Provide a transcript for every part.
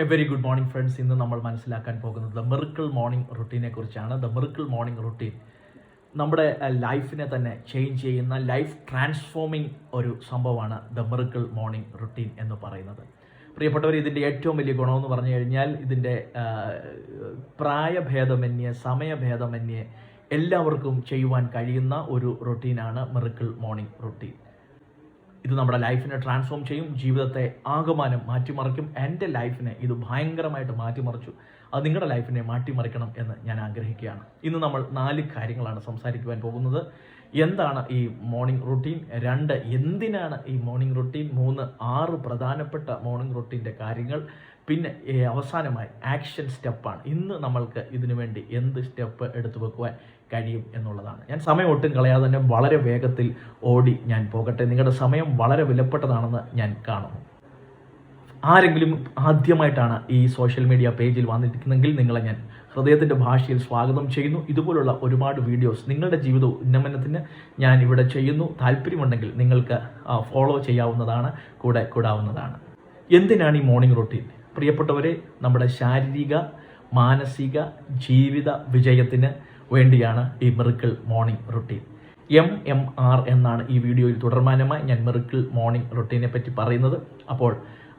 A very good morning friends ഇന്ന് നമ്മൾ മനസ്സിലാക്കാൻ പോകുന്നത് ദ മെറിക്കിൾ മോർണിംഗ് റുട്ടീനെ കുറിച്ചാണ്. ദ മെറിക്കിൾ മോർണിംഗ് റുട്ടീൻ നമ്മുടെ ലൈഫിനെ തന്നെ ചേഞ്ച് ചെയ്യുന്ന ലൈഫ് ട്രാൻസ്ഫോമിംഗ് ഒരു സംഭവമാണ് ദ മെറിക്കിൾ മോർണിംഗ് റുട്ടീൻ എന്ന് പറയുന്നത്. പ്രിയപ്പെട്ടവർ ഇതിന്റെ ഏറ്റവും വലിയ ഗുണമെന്ന് പറഞ്ഞു കഴിഞ്ഞാൽ ഇതിന്റെ പ്രായഭേദമന്യേ സമയഭേദമന്യേ എല്ലാവർക്കും ചെയ്യുവാൻ കഴിയുന്ന ഒരു റുട്ടീനാണ് മെറിക്കിൾ മോർണിംഗ് റുട്ടീൻ ഇത് നമ്മുടെ ലൈഫിനെ ട്രാൻസ്ഫോം ചെയ്യും ജീവിതത്തെ ആകമാനം മാറ്റിമറിക്കും. എന്റെ ലൈഫിനെ ഇത് ഭയങ്കരമായിട്ട് മാറ്റിമറിച്ചു. അത് നിങ്ങളുടെ ലൈഫിനെ മാറ്റിമറിക്കണം എന്ന് ഞാൻ ആഗ്രഹിക്കുകയാണ്. ഇന്ന് നമ്മൾ നാല് കാര്യങ്ങളാണ് സംസാരിക്കുവാൻ പോകുന്നത്. എന്താണ് ഈ മോർണിംഗ് റുട്ടീൻ രണ്ട് എന്തിനാണ് ഈ മോർണിംഗ് റുട്ടീൻ മൂന്ന് ആറ് പ്രധാനപ്പെട്ട മോർണിംഗ് റുട്ടീന്റെ കാര്യങ്ങൾ. പിന്നെ അവസാനമായി ആക്ഷൻ സ്റ്റെപ്പാണ് ഇന്ന് നമ്മൾക്ക് ഇതിനു വേണ്ടി എന്ത് സ്റ്റെപ്പ് എടുത്തു വെക്കുവാൻ കഴിയും എന്നുള്ളതാണ്. ഞാൻ സമയം ഒട്ടും കളയാതെ തന്നെ വളരെ വേഗത്തിൽ ഓടി ഞാൻ പോകട്ടെ. നിങ്ങളുടെ സമയം വളരെ വിലപ്പെട്ടതാണെന്ന് ഞാൻ കാണുന്നു. ആരെങ്കിലും ആദ്യമായിട്ടാണ് ഈ സോഷ്യൽ മീഡിയ പേജിൽ വന്നിരിക്കുന്നെങ്കിൽ നിങ്ങളെ ഞാൻ ഹൃദയത്തിന്റെ ഭാഷയിൽ സ്വാഗതം ചെയ്യുന്നു. ഇതുപോലുള്ള ഒരുപാട് വീഡിയോസ് നിങ്ങളുടെ ജീവിത ഉന്നമനത്തിന് ഞാൻ ഇവിടെ ചെയ്യുന്നു. താല്പര്യമുണ്ടെങ്കിൽ നിങ്ങൾക്ക് ഫോളോ ചെയ്യാവുന്നതാണ് കൂടെ കൂടാവുന്നതാണ്. എന്തിനാണ് ഈ മോർണിംഗ് റൊട്ടീൻ പ്രിയപ്പെട്ടവരെ നമ്മുടെ ശാരീരിക മാനസിക ജീവിത വിജയത്തിന് വേണ്ടിയാണ് ഈ miracle morning routine M M R എന്നാണ് ഈ വീഡിയോയിൽ തുടർമാനമായി ഞാൻ മെറിക്കിൾ മോർണിംഗ് റുട്ടീനെ പറ്റി പറയുന്നത്. അപ്പോൾ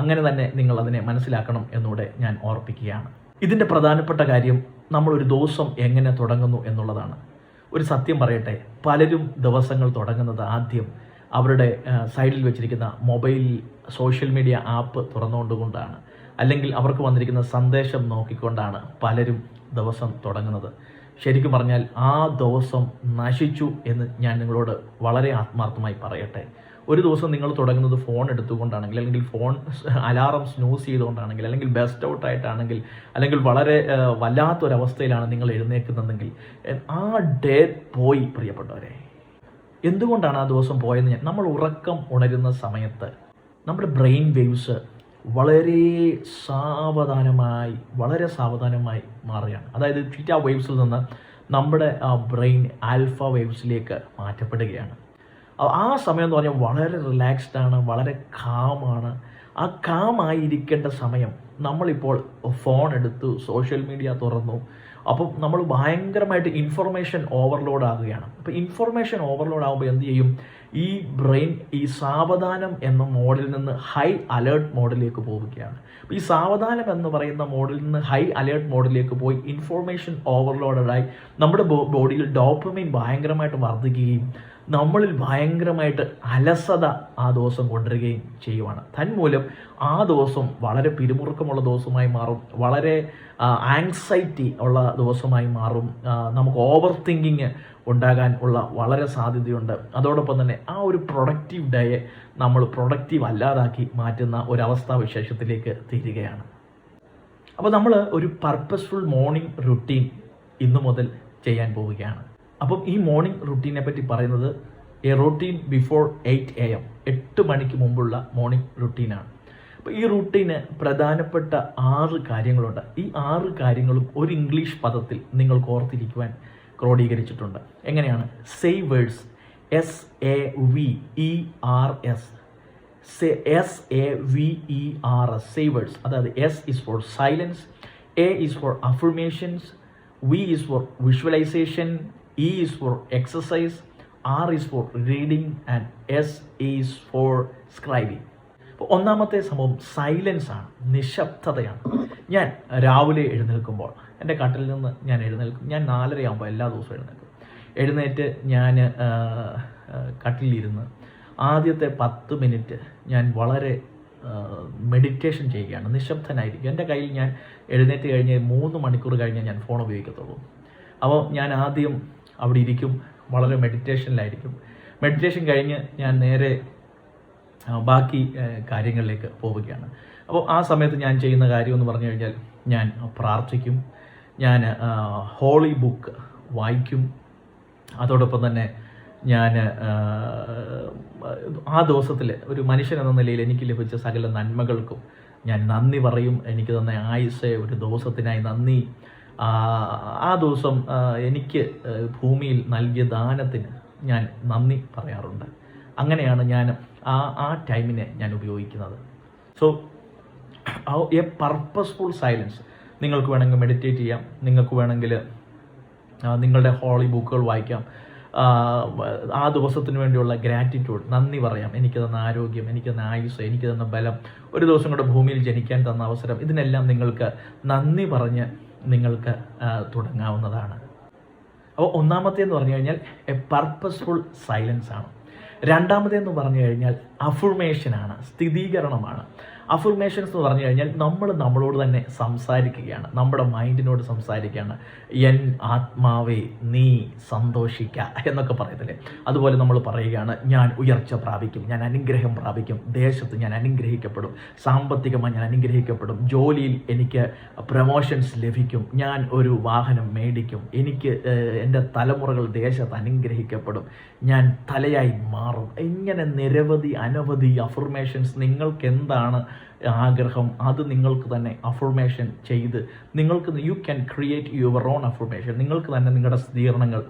അങ്ങനെ തന്നെ നിങ്ങൾ അതിനെ മനസ്സിലാക്കണം എന്നൂടെ ഞാൻ ഓർപ്പിക്കുകയാണ്. ഇതിന്റെ പ്രധാനപ്പെട്ട കാര്യം നമ്മൾ ഒരു ദിവസം എങ്ങനെ തുടങ്ങുന്നു എന്നുള്ളതാണ്. ഒരു സത്യം പറയട്ടെ പലരും ദിവസങ്ങൾ തുടങ്ങുന്നത് ആദ്യം അവരുടെ സൈഡിൽ വെച്ചിരിക്കുന്ന മൊബൈൽ സോഷ്യൽ മീഡിയ ആപ്പ് തുറന്നുകൊണ്ടുകൊണ്ടാണ്. അല്ലെങ്കിൽ അവർക്ക് വന്നിരിക്കുന്ന സന്ദേശം നോക്കിക്കൊണ്ടാണ് പലരും ദിവസം തുടങ്ങുന്നത്. ശരിക്കും പറഞ്ഞാൽ ആ ദിവസം നശിച്ചു എന്ന് ഞാൻ നിങ്ങളോട് വളരെ ആത്മാർത്ഥമായി പറയട്ടെ. ഒരു ദിവസം നിങ്ങൾ തുടങ്ങുന്നത് ഫോൺ എടുത്തുകൊണ്ടാണെങ്കിൽ അല്ലെങ്കിൽ ഫോൺ അലാറം സ്നൂസ് ചെയ്തുകൊണ്ടാണെങ്കിൽ അല്ലെങ്കിൽ ബെസ്റ്റ് ഔട്ട് ആയിട്ടാണെങ്കിൽ അല്ലെങ്കിൽ വളരെ വല്ലാത്തൊരവസ്ഥയിലാണ് നിങ്ങൾ എഴുന്നേൽക്കുന്നതെങ്കിൽ ആ ഡേ പോയി പ്രിയപ്പെട്ടവരെ. എന്തുകൊണ്ടാണ് ആ ദിവസം പോയതെന്ന് ഞാൻ നമ്മൾ ഉറക്കം ഉണരുന്ന സമയത്ത് നമ്മുടെ ബ്രെയിൻ വേവ്സ് വളരെ സാവധാനമായി വളരെ സാവധാനമായി മാറുകയാണ്. അതായത് ട്വിറ്റ വേവ്സിൽ നിന്ന് നമ്മുടെ ബ്രെയിൻ ആൽഫ വേവ്സിലേക്ക് മാറ്റപ്പെടുകയാണ്. ആ സമയം എന്ന് പറഞ്ഞാൽ വളരെ റിലാക്സ്ഡ് ആണ് വളരെ കാമാണ് ആ കാമായിരിക്കേണ്ട സമയം നമ്മളിപ്പോൾ ഫോൺ എടുത്തു സോഷ്യൽ മീഡിയ തുറന്നു അപ്പം നമ്മൾ ഭയങ്കരമായിട്ട് ഇൻഫർമേഷൻ ഓവർലോഡ് ആകുകയാണ്. അപ്പോൾ ഇൻഫർമേഷൻ ഓവർലോഡ് ആകുമ്പോൾ എന്ത് ചെയ്യും? ഈ ബ്രെയിൻ ഈ സാവധാനം എന്ന മോഡിൽ നിന്ന് ഹൈ അലേർട്ട് മോഡിലേക്ക് പോവുകയാണ്. ഈ സാവധാനം എന്ന് പറയുന്ന മോഡിൽ നിന്ന് ഹൈ അലേർട്ട് മോഡിലേക്ക് പോയി ഇൻഫോർമേഷൻ ഓവർലോഡഡായി നമ്മുടെ ബോഡിയിൽ ഡോപ്പമൈൻ ഭയങ്കരമായിട്ട് വർദ്ധിക്കുകയും നമ്മളിൽ ഭയങ്കരമായിട്ട് അലസത ആ ദിവസം കൊണ്ടുവരികയും ചെയ്യുവാണ്. തന്മൂലം ആ ദിവസം വളരെ പിരിമുറുക്കമുള്ള ദിവസമായി മാറും. വളരെ ആങ്സൈറ്റി ഉള്ള ദിവസമായി മാറും. നമുക്ക് ഓവർ തിങ്കിങ് ഉണ്ടാകാൻ ഉള്ള വളരെ സാധ്യതയുണ്ട്. അതോടൊപ്പം തന്നെ ആ ഒരു പ്രൊഡക്റ്റീവ് ഡേയെ നമ്മൾ പ്രൊഡക്റ്റീവ് അല്ലാതാക്കി മാറ്റുന്ന ഒരവസ്ഥാ വിശേഷത്തിലേക്ക് തീരുകയാണ്. അപ്പോൾ നമ്മൾ ഒരു പർപ്പസ്ഫുൾ മോർണിംഗ് റുട്ടീൻ ഇന്നു മുതൽ ചെയ്യാൻ പോവുകയാണ്. അപ്പം ഈ മോർണിംഗ് റുട്ടീനെ പറ്റി പറയുന്നത് a routine before eight A M എട്ട് മണിക്ക് മുമ്പുള്ള മോർണിംഗ് റുട്ടീനാണ് ഈ റൂട്ടീന് പ്രധാനപ്പെട്ട ആറ് കാര്യങ്ങളുണ്ട്. ഈ ആറ് കാര്യങ്ങളും ഒരു ഇംഗ്ലീഷ് പദത്തിൽ നിങ്ങൾക്ക് ഓർത്തിരിക്കുവാൻ ക്രോഡീകരിച്ചിട്ടുണ്ട്. എങ്ങനെയാണ്? Savers S A V E R S S A V E R S savers അതായത് S is for silence A is for affirmations V is for visualisation E is for exercise R is for reading and S is for scribing ഒന്നാമത്തെ സംഭവം silence ആണ് നിശബ്ദതയാണ്. ഞാൻ രാവിലെ എഴുന്നേൽക്കുമ്പോൾ എന്റെ കട്ടിൽ നിന്ന് ഞാൻ എഴുന്നേൽക്കും. ഞാൻ നാലരയാകുമ്പോൾ എല്ലാ ദിവസവും എഴുന്നേൽക്കും. എഴുന്നേറ്റ് ഞാൻ കട്ടിലിരുന്ന് ആദ്യത്തെ പത്ത് മിനിറ്റ് ഞാൻ വളരെ മെഡിറ്റേഷൻ ചെയ്യുകയാണ് നിശബ്ദനായിരിക്കും. എന്റെ കയ്യിൽ ഞാൻ എഴുന്നേറ്റ് കഴിഞ്ഞ് മൂന്ന് മണിക്കൂർ കഴിഞ്ഞ് ഞാൻ ഫോൺ ഉപയോഗിക്കത്തുള്ളൂ. അപ്പോൾ ഞാൻ ആദ്യം അവിടെ ഇരിക്കും വളരെ മെഡിറ്റേഷനിലായിരിക്കും മെഡിറ്റേഷൻ കഴിഞ്ഞ് ഞാൻ നേരെ ബാക്കി കാര്യങ്ങളിലേക്ക് പോവുകയാണ്. അപ്പോൾ ആ സമയത്ത് ഞാൻ ചെയ്യുന്ന കാര്യം എന്ന് പറഞ്ഞു കഴിഞ്ഞാൽ ഞാൻ പ്രാർത്ഥിക്കും. ഞാൻ ഹോളി ബുക്ക് വായിക്കും. അതോടൊപ്പം തന്നെ ഞാൻ ആ, ദിവസത്തിൽ ഒരു മനുഷ്യൻ എന്ന നിലയിൽ എനിക്ക് ലഭിച്ച സകല നന്മകൾക്കും ഞാൻ നന്ദി പറയും. എനിക്ക് തന്ന ആയുസ് ഒരു ദിവസത്തിനായി നന്ദി. ആ ദിവസം എനിക്ക് ഭൂമിയിൽ നൽകിയ ദാനത്തിന് ഞാൻ നന്ദി പറയാറുണ്ട്. അങ്ങനെയാണ് ഞാൻ ആ ആ ടൈമിനെ ഞാൻ ഉപയോഗിക്കുന്നത്. സോ എ പർപ്പസ്ഫുൾ സൈലൻസ് നിങ്ങൾക്ക് വേണമെങ്കിൽ മെഡിറ്റേറ്റ് ചെയ്യാം. നിങ്ങൾക്ക് വേണമെങ്കിൽ നിങ്ങളുടെ ഹോളി ബുക്കുകൾ വായിക്കാം. ആ, ദിവസത്തിന് വേണ്ടിയുള്ള ഗ്രാറ്റിറ്റ്യൂഡ് നന്ദി പറയാം. എനിക്ക് തന്ന ആരോഗ്യം എനിക്ക് തന്ന ആയുസ് എനിക്ക് തന്ന ബലം. ഒരു ദിവസം കൂടെ ഭൂമിയിൽ ജനിക്കാൻ തന്ന അവസരം. ഇതിനെല്ലാം നിങ്ങൾക്ക് നന്ദി പറഞ്ഞ് നിങ്ങൾക്ക് തുടങ്ങാവുന്നതാണ്. അപ്പോൾ ഒന്നാമത്തേന്ന് പറഞ്ഞു കഴിഞ്ഞാൽ എ പർപ്പസ്ഫുൾ സൈലൻസ് ആണ്. രണ്ടാമത്തേന്ന് പറഞ്ഞു കഴിഞ്ഞാൽ അഫുർമേഷനാണ് സ്ഥിരീകരണമാണ് അഫുർമേഷൻസ് എന്ന് പറഞ്ഞു കഴിഞ്ഞാൽ നമ്മൾ നമ്മളോട് തന്നെ സംസാരിക്കുകയാണ്. നമ്മുടെ മൈൻഡിനോട് സംസാരിക്കുകയാണ്. എൻ ആത്മാവേ നീ സന്തോഷിക്ക എന്നൊക്കെ പറയത്തില്ലേ? അതുപോലെ നമ്മൾ പറയുകയാണ് ഞാൻ ഉയർച്ച പ്രാപിക്കും ഞാൻ അനുഗ്രഹം പ്രാപിക്കും ദേശത്ത് ഞാൻ അനുഗ്രഹിക്കപ്പെടും സാമ്പത്തികമായി ഞാൻ അനുഗ്രഹിക്കപ്പെടും ജോലിയിൽ എനിക്ക് പ്രമോഷൻസ് ലഭിക്കും ഞാൻ ഒരു വാഹനം മേടിക്കും എനിക്ക് എന്റെ തലമുറകൾ ദേശത്ത് അനുഗ്രഹിക്കപ്പെടും ഞാൻ തലയായി മാറും. ഇങ്ങനെ നിരവധി അനവധി അഫർമേഷൻസ് നിങ്ങൾക്ക് എന്താണ് ആഗ്രഹം അത് നിങ്ങൾക്ക് തന്നെ അഫർമേഷൻ ചെയ്ത് നിങ്ങൾക്ക് you can create your own affirmation നിങ്ങൾക്ക് തന്നെ നിങ്ങളുടെ സ്ഥിരീകരണങ്ങൾ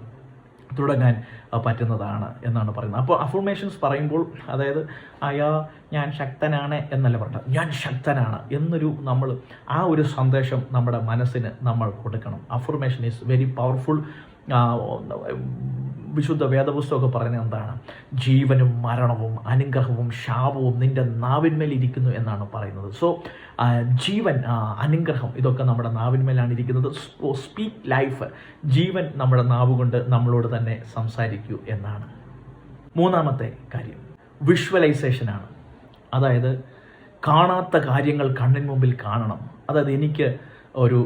തുടങ്ങാൻ പറ്റുന്നതാണ് എന്നാണ് പറയുന്നത്. അപ്പോൾ അഫർമേഷൻസ് പറയുമ്പോൾ അതായത് അയാ ഞാൻ ശക്തനാണ് എന്നല്ല പറഞ്ഞത്. ഞാൻ ശക്തനാണ് എന്നൊരു നമ്മൾ ആ ഒരു സന്ദേശം നമ്മുടെ മനസ്സിന് നമ്മൾ കൊടുക്കണം. അഫർമേഷൻ ഈസ് വെരി പവർഫുൾ വിശുദ്ധ വേദപുസ്തകമൊക്കെ പറയുന്നത് എന്താണ്? ജീവനും മരണവും അനുഗ്രഹവും ശാപവും നിന്റെ നാവിന്മേൽ ഇരിക്കുന്നു എന്നാണ് പറയുന്നത്. സോ ജീവൻ അനുഗ്രഹം ഇതൊക്കെ നമ്മുടെ നാവിന്മേലാണ് ഇരിക്കുന്നത്. സ്പീക്ക് ലൈഫ് ജീവൻ നമ്മുടെ നാവ് കൊണ്ട് നമ്മളോട് തന്നെ സംസാരിക്കൂ എന്നാണ്. മൂന്നാമത്തെ കാര്യം വിഷ്വലൈസേഷനാണ് അതായത് കാണാത്ത കാര്യങ്ങൾ കണ്ണിന് മുമ്പിൽ കാണണം. അതായത് എനിക്ക് ഒരു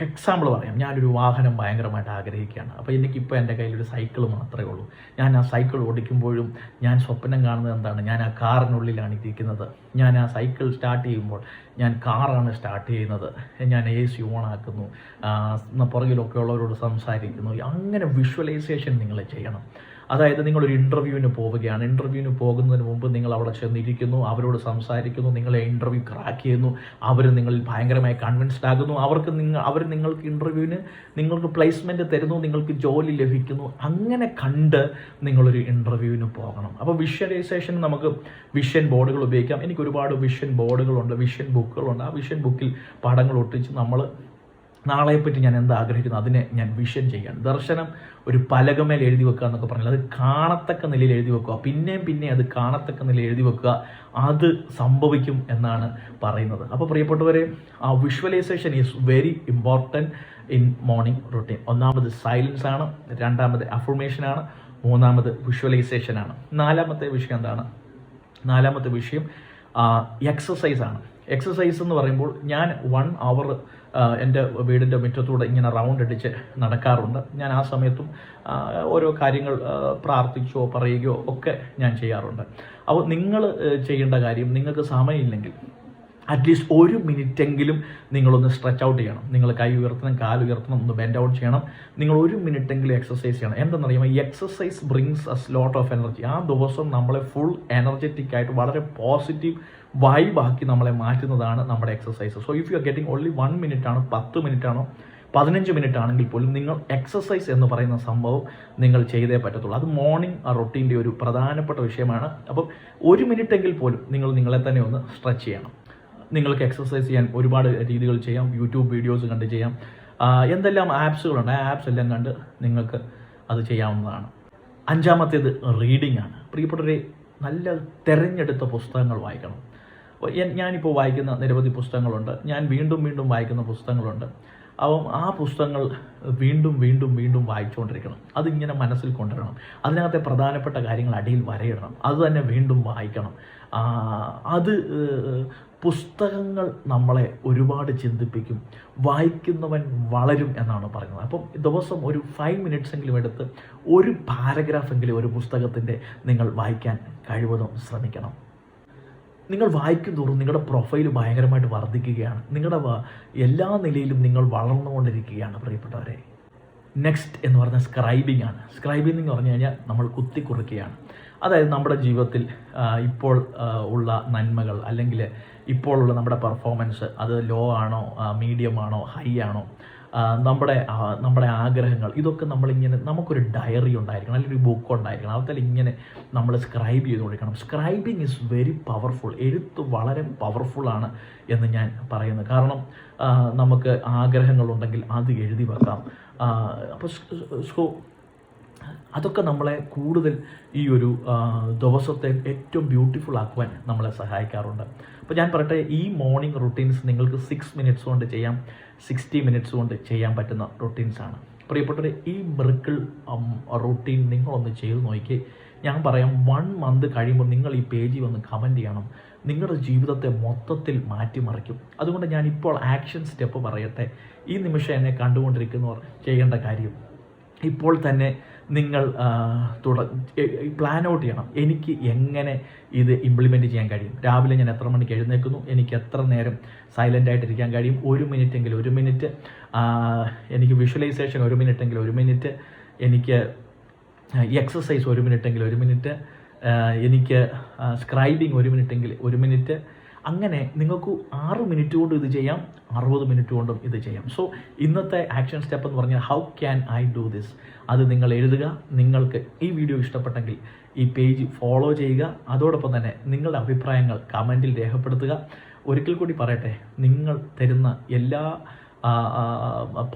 എക്സാമ്പിൾ പറയാം. ഞാനൊരു വാഹനം ഭയങ്കരമായിട്ട് ആഗ്രഹിക്കുകയാണ്. അപ്പോൾ എനിക്കിപ്പോൾ എന്റെ കയ്യിലൊരു സൈക്കിൾ മാത്രമേ ഉള്ളൂ. ഞാൻ ആ സൈക്കിൾ ഓടിക്കുമ്പോഴും ഞാൻ സ്വപ്നം കാണുന്നത് എന്താണ്? ഞാൻ ആ കാറിനുള്ളിലാണ് ഇരിക്കുന്നത്. ഞാൻ ആ സൈക്കിൾ സ്റ്റാർട്ട് ചെയ്യുമ്പോൾ ഞാൻ കാറാണ് സ്റ്റാർട്ട് ചെയ്യുന്നത്. ഞാൻ എ സി ഓൺ ആക്കുന്നു. പുറകിലൊക്കെ ഉള്ളവരോട് സംസാരിക്കുന്നു. അങ്ങനെ വിഷ്വലൈസേഷൻ നിങ്ങൾ ചെയ്യണം. അതായത് നിങ്ങളൊരു ഇന്റർവ്യൂവിന് പോവുകയാണ്. ഇന്റർവ്യൂവിന് പോകുന്നതിന് മുമ്പ് നിങ്ങൾ അവിടെ ചെന്നിരിക്കുന്നു അവരോട് സംസാരിക്കുന്നു നിങ്ങളെ ഇന്റർവ്യൂ ക്രാക്ക് ചെയ്യുന്നു അവർ നിങ്ങളിൽ ഭയങ്കരമായി കൺവിൻസ്ഡ് ആകുന്നു. അവർക്ക് നിങ്ങൾ അവർ നിങ്ങൾക്ക് ഇന്റർവ്യൂവിന് നിങ്ങൾക്ക് പ്ലേസ്മെന്റ് തരുന്നു നിങ്ങൾക്ക് ജോലി ലഭിക്കുന്നു. അങ്ങനെ കണ്ട് നിങ്ങളൊരു ഇന്റർവ്യൂവിന് പോകണം. അപ്പോൾ വിഷ്വലൈസേഷൻ നമുക്ക് വിഷൻ ബോർഡുകൾ ഉപയോഗിക്കാം. എനിക്ക് ഒരുപാട് വിഷൻ ബോർഡുകളുണ്ട് വിഷൻ ബുക്കുകളുണ്ട് ആ വിഷൻ ബുക്കിൽ പടങ്ങൾ ഒട്ടിച്ച് നമ്മൾ നാളെപ്പറ്റി ഞാൻ എന്താ ആഗ്രഹിക്കുന്നു അതിനെ ഞാൻ വിഷൻ ചെയ്യുകയാണ്. ദർശനം ഒരു പലകമേൽ എഴുതി വെക്കുക എന്നൊക്കെ പറഞ്ഞാൽ അത് കാണത്തക്ക നിലയിൽ എഴുതി വെക്കുക. പിന്നെയും പിന്നെ അത് കാണത്തക്ക നിലയിൽ എഴുതി വെക്കുക. അത് സംഭവിക്കും എന്നാണ് പറയുന്നത്. അപ്പോൾ പ്രിയപ്പെട്ടവരെ ആ visualisation is very important in morning routine ഒന്നാമത് സൈലൻസ് ആണ് രണ്ടാമത് അഫർമേഷൻ ആണ് മൂന്നാമത് വിഷ്വലൈസേഷൻ ആണ്. നാലാമത്തെ വിഷയം എന്താണ്? നാലാമത്തെ വിഷയം എക്സസൈസ് ആണ്. എക്സസൈസ് എന്ന് പറയുമ്പോൾ ഞാൻ വൺ അവർ എന്റെ വീടിന്റെ മുറ്റത്തൂടെ ഇങ്ങനെ റൗണ്ട് അടിച്ച് നടക്കാറുണ്ട്. ഞാൻ ആ സമയത്തും ഓരോ കാര്യങ്ങൾ പ്രാർത്ഥിച്ചോ പറയുകയോ ഒക്കെ ഞാൻ ചെയ്യാറുണ്ട്. അപ്പോൾ നിങ്ങൾ ചെയ്യേണ്ട കാര്യം നിങ്ങൾക്ക് സമയമില്ലെങ്കിൽ അറ്റ്ലീസ്റ്റ് ഒരു മിനിറ്റെങ്കിലും നിങ്ങളൊന്ന് സ്ട്രെച്ച് ഔട്ട് ചെയ്യണം. നിങ്ങൾ കൈ ഉയർത്തണം കാൽ ഉയർത്തണം ഒന്ന് ബെൻഡ് ഔട്ട് ചെയ്യണം. നിങ്ങൾ ഒരു മിനിറ്റെങ്കിലും എക്സസൈസ് ചെയ്യണം. എന്തെന്നറിയുമ്പോൾ ഈ exercise brings us lot of energy ആ ദിവസം നമ്മളെ ഫുൾ എനർജറ്റിക് ആയിട്ട് വളരെ പോസിറ്റീവ് വൈബാക്കി നമ്മളെ മാറ്റുന്നതാണ് നമ്മുടെ exercise so if you are getting only one minute ആണോ പത്ത് മിനിറ്റ് ആണോ പതിനഞ്ച് മിനിറ്റ് ആണെങ്കിൽ പോലും നിങ്ങൾ എക്സസൈസ് എന്ന് പറയുന്ന സംഭവം നിങ്ങൾ ചെയ്തേ പറ്റത്തുള്ളൂ. അത് മോർണിംഗ് ആ റൊട്ടീന്റെ ഒരു പ്രധാനപ്പെട്ട വിഷയമാണ്. അപ്പം ഒരു മിനിറ്റെങ്കിൽ പോലും നിങ്ങൾ നിങ്ങളെ തന്നെ ഒന്ന് സ്ട്രെച്ച് ചെയ്യണം. നിങ്ങൾക്ക് എക്സസൈസ് ചെയ്യാൻ ഒരുപാട് രീതികൾ ചെയ്യാം. യൂട്യൂബ് വീഡിയോസ് കണ്ട് ചെയ്യാം. എന്തെല്ലാം ആപ്സുകളുണ്ട് ആ ആപ്സ് എല്ലാം കണ്ട് നിങ്ങൾക്ക് അത് ചെയ്യാവുന്നതാണ്. അഞ്ചാമത്തേത് റീഡിംഗ് ആണ്. പ്രിയപ്പെട്ടവരെ നല്ല തിരഞ്ഞെടുത്ത പുസ്തകങ്ങൾ വായിക്കണം. ഞാനിപ്പോൾ വായിക്കുന്ന നിരവധി പുസ്തകങ്ങളുണ്ട്. ഞാൻ വീണ്ടും വീണ്ടും വായിക്കുന്ന പുസ്തകങ്ങളുണ്ട്. അപ്പം ആ പുസ്തകങ്ങൾ വീണ്ടും വീണ്ടും വീണ്ടും വായിച്ചുകൊണ്ടിരിക്കണം അതിങ്ങനെ മനസ്സിൽ കൊണ്ടുവരണം. അതിനകത്തെ പ്രധാനപ്പെട്ട കാര്യങ്ങൾ അടിയിൽ വരയിടണം. അത് തന്നെ വീണ്ടും വായിക്കണം. അത് പുസ്തകങ്ങൾ നമ്മളെ ഒരുപാട് ചിന്തിപ്പിക്കും. വായിക്കുന്നവൻ വളരും എന്നാണ് പറയുന്നത്. അപ്പം ദിവസം ഒരു ഫൈവ് മിനിറ്റ്സ് എങ്കിലും എടുത്ത് ഒരു പാരഗ്രാഫെങ്കിലും ഒരു പുസ്തകത്തിന്റെ നിങ്ങൾ വായിക്കാൻ കഴിവതും ശ്രമിക്കണം. നിങ്ങൾ വായിക്കും തോറും നിങ്ങളുടെ പ്രൊഫൈൽ ഭയങ്കരമായിട്ട് വർദ്ധിക്കുകയാണ്. നിങ്ങളുടെ എല്ലാ നിലയിലും നിങ്ങൾ വളർന്നുകൊണ്ടിരിക്കുകയാണ് പ്രിയപ്പെട്ടവരെ. നെക്സ്റ്റ് എന്ന് പറഞ്ഞാൽ സ്ക്രൈബിംഗ് ആണ്. സ്ക്രൈബിംഗ് എന്ന് പറഞ്ഞു കഴിഞ്ഞാൽ നമ്മൾ കുത്തി കുറിക്കുകയാണ് അതായത് നമ്മുടെ ജീവിതത്തിൽ ഇപ്പോൾ ഉള്ള നന്മകൾ അല്ലെങ്കിൽ ഇപ്പോഴുള്ള നമ്മുടെ പെർഫോമൻസ് അത് ലോ ആണോ മീഡിയം ആണോ ഹൈ ആണോ നമ്മുടെ നമ്മുടെ ആഗ്രഹങ്ങൾ ഇതൊക്കെ നമ്മളിങ്ങനെ നമുക്കൊരു ഡയറി ഉണ്ടായിരിക്കണം അല്ലെങ്കിൽ ഒരു ബുക്ക് ഉണ്ടായിരിക്കണം അതിൽ ഇങ്ങനെ നമ്മൾ സ്ക്രൈബ് ചെയ്ത് കൊടുക്കണം. സ്ക്രൈബിങ് ഇസ് വെരി പവർഫുൾ എഴുത്ത് വളരെ പവർഫുള്ളാണ് എന്ന് ഞാൻ പറയുന്നത് കാരണം നമുക്ക് ആഗ്രഹങ്ങളുണ്ടെങ്കിൽ അത് എഴുതി വെക്കാം. അപ്പോൾ സോ അതൊക്കെ നമ്മളെ കൂടുതൽ ഈ ഒരു ദിവസത്തെ ഏറ്റവും ബ്യൂട്ടിഫുൾ ആക്കുവാൻ നമ്മളെ സഹായിക്കാറുണ്ട്. അപ്പോൾ ഞാൻ പറയട്ടെ ഈ മോർണിംഗ് റുട്ടീൻസ് നിങ്ങൾക്ക് സിക്സ് മിനിറ്റ്സ് കൊണ്ട് ചെയ്യാം സിക്സ്റ്റി മിനിറ്റ്സ് കൊണ്ട് ചെയ്യാൻ പറ്റുന്ന റുട്ടീൻസാണ് പ്രിയപ്പെട്ടവരെ ഈ മിറിക്കിൾ റുട്ടീൻ നിങ്ങളൊന്ന് ചെയ്ത് നോക്കി ഞാൻ പറയാം വൺ മന്ത് കഴിയുമ്പോൾ നിങ്ങൾ ഈ പേജിൽ വന്ന് കമന്റ് ചെയ്യണം. നിങ്ങളുടെ ജീവിതത്തെ മൊത്തത്തിൽ മാറ്റിമറിക്കും. അതുകൊണ്ട് ഞാൻ ഇപ്പോൾ ആക്ഷൻ സ്റ്റെപ്പ് പറയട്ടെ. ഈ നിമിഷം എന്നെ കണ്ടുകൊണ്ടിരിക്കുന്നവർ ചെയ്യേണ്ട കാര്യം ഇപ്പോൾ തന്നെ നിങ്ങൾ തുട പ്ലാൻ ഔട്ട് ചെയ്യണം. എനിക്ക് എങ്ങനെ ഇത് ഇംപ്ലിമെന്റ് ചെയ്യാൻ കഴിയും? രാവിലെ ഞാൻ എത്ര മണിക്ക് എഴുന്നേൽക്കുന്നു? എനിക്ക് എത്ര നേരം സൈലന്റ് ആയിട്ടിരിക്കാൻ കഴിയും? ഒരു മിനിറ്റ് എങ്കിലും ഒരു മിനിറ്റ് എനിക്ക് വിഷ്വലൈസേഷൻ ഒരു മിനിറ്റ് എങ്കിലും ഒരു മിനിറ്റ് എനിക്ക് എക്സസൈസ് ഒരു മിനിറ്റ് എങ്കിലും ഒരു മിനിറ്റ് എനിക്ക് സ്ക്രൈബിങ് ഒരു മിനിറ്റ് എങ്കിൽ ഒരു മിനിറ്റ് അങ്ങനെ നിങ്ങൾക്ക് ആറ് മിനിറ്റ് കൊണ്ടും ഇത് ചെയ്യാം അറുപത് മിനിറ്റ് കൊണ്ടും ഇത് ചെയ്യാം. സോ ഇന്നത്തെ ആക്ഷൻ സ്റ്റെപ്പ് എന്ന് പറഞ്ഞാൽ how can I do this അത് നിങ്ങൾ എഴുതുക നിങ്ങൾക്ക് ഈ വീഡിയോ ഇഷ്ടപ്പെട്ടെങ്കിൽ ഈ പേജ് ഫോളോ ചെയ്യുക അതോടൊപ്പം തന്നെ നിങ്ങളുടെ അഭിപ്രായങ്ങൾ കമന്റിൽ രേഖപ്പെടുത്തുക. ഒരിക്കൽ കൂടി പറയട്ടെ നിങ്ങൾ തരുന്ന എല്ലാ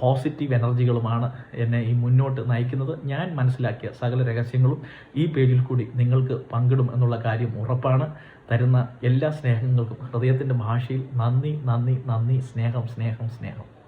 പോസിറ്റീവ് എനർജികളുമാണ് എന്നെ ഈ മുന്നോട്ട് നയിക്കുന്നത്. ഞാൻ മനസ്സിലാക്കിയ സകല രഹസ്യങ്ങളും ഈ പേജിൽ കൂടി നിങ്ങൾക്ക് പങ്കിടും എന്നുള്ള കാര്യം ഉറപ്പാണ്. തരുന്ന എല്ലാ സ്നേഹങ്ങൾക്കും ഹൃദയത്തിന്റെ ഭാഷയിൽ നന്ദി നന്ദി നന്ദി സ്നേഹം സ്നേഹം സ്നേഹം.